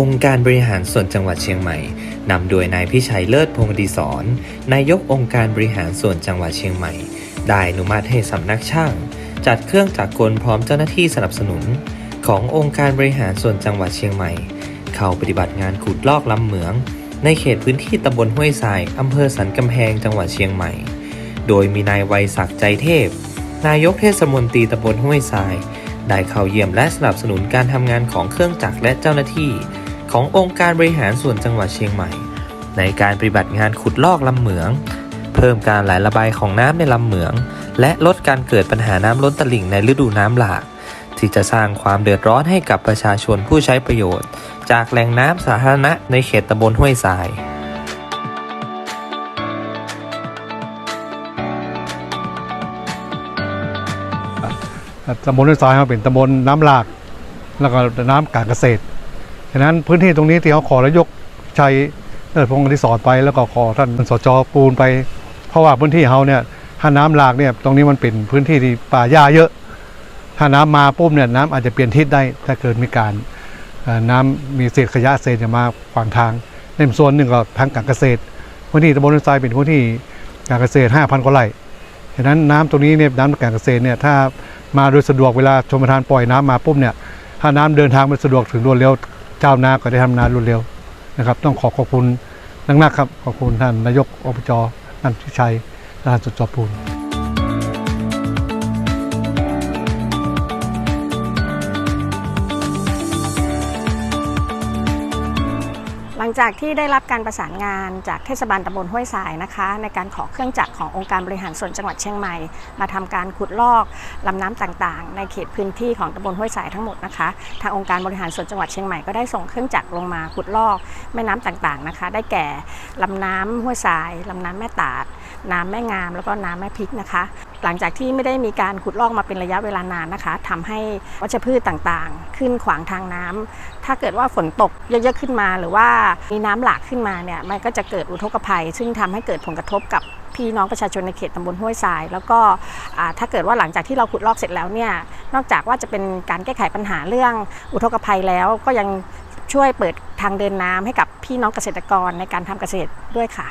องค์การบริหารส่วนจังหวัดเชียงใหม่นำโดยนายพิชัยเลิศพงศ์ดีศรนนายกองค์การบริหารส่วนจังหวัดเชียงใหม่ ได้อนุมัติให้สำนักช่าง จัดเครื่องจักรกลพร้อมเจ้าหน้าที่สนับสนุน ขององค์การบริหารส่วนจังหวัดเชียงใหม่ เข้าปฏิบัติงานขุดลอกลำเหมือง ในเขตพื้นที่ตำบลห้วยทรายอำเภอสันกำแพงจังหวัดเชียงใหม่ โดยมีนายไวยศักดิ์ใจเทพ นายกเทศมนตรีตำบลห้วยทรายได้เข้าเยี่ยมและสนับสนุนการทำงานของเครื่องจักรและเจ้าหน้าที่ ขององค์การบริหารส่วนจังหวัดเชียงใหม่ ในการปฏิบัติงานขุดลอกลำเหมือง เพิ่มการไหลระบายของน้ำในลำเหมือง และลดการเกิดปัญหาน้ำล้นตลิ่งในฤดูน้ำหลาก ที่จะสร้างความเดือดร้อนให้กับประชาชนผู้ใช้ประโยชน์ จากแหล่งน้ำสาธารณะในเขตตำบลห้วยทรายตำบลห้วยทรายมาเป็นตำบลน้ำหลาก แล้วก็น้ำการเกษตร ฉะนั้นพื้นที่ตรงนี้ที่เขาขอแล้วยกชัยเลิศพงศ์อดิศรไปแล้วก็ขอท่านสจปูนไป เพราะว่าพื้นที่เขาเนี่ยถ้าน้ำหลากเนี่ยตรงนี้มันเป็นพื้นที่ที่ป่าหญ้าเยอะ ถ้าน้ำมาปุ๊บเนี่ยน้ำอาจจะเปลี่ยนทิศได้ถ้าเกิดมีการน้ำมีเศษขยะเศษมาขวางทางในส่วนหนึ่งก็ทางการเกษตรพื้นที่ตำบลทรายเป็นพื้นที่การเกษตร 5,000กว่าไร่ฉะนั้นน้ำตรงนี้เนี่ยน้ำการเกษตรเนี่ยถ้ามาโดยสะดวกเวลาชมประทานปล่อยน้ำมาปุ๊บเนี่ยถ้าน้ำเดินทางมันสะดวกถึงรวดเร็ว เจ้านาก็ได้ทำนารวดเร็วนะครับ ต้องขอขอบคุณนักๆครับ ขอบคุณท่านนายกอบจท่านทิชัยท่านสุจอปูน งจากที่ได้รับการประสานงานจากเทศบาลตำบลห้วยสายนะคะ ในการขอเครื่องจักรขององค์การบริหารส่วนจังหวัดเชียงใหม่ มาทำการขุดลอกลำน้ำต่างๆ ในเขตพื้นที่ของตำบลห้วยสายทั้งหมดนะคะทางองค์การบริหารส่วนจังหวัดเชียงใหม่ก็ได้ส่งเครื่องจักรลงมาขุดลอกแม่น้ำต่างๆนะคะ ได้แก่ลำน้ำห้วยสายลำน้ำแม่ตาด น้ำแม่งาม แล้วก็น้ำแม่พริกนะคะ หลังจากที่ไม่ได้มีการขุดลอกมาเป็นระยะเวลานานนะคะทำให้วัชพืชต่างๆ ขึ้นขวางทางน้ำถ้าเกิดว่าฝนตกเยอะๆขึ้นมา หรือว่ามีน้ำหลากขึ้นมาเนี่ยมันก็จะเกิดอุทกภัย ซึ่งทำให้เกิดผลกระทบกับพี่น้องประชาชนในเขตตำบลห้วยทราย แล้วก็ถ้าเกิดว่าหลังจากที่เราขุดลอกเสร็จแล้วเนี่ยนอกจากว่าจะเป็นการแก้ไขปัญหาเรื่องอุทกภัยแล้วก็ยังช่วยเปิดทางเดินน้ำให้กับพี่น้องเกษตรกรในการทำเกษตรด้วยค่ะ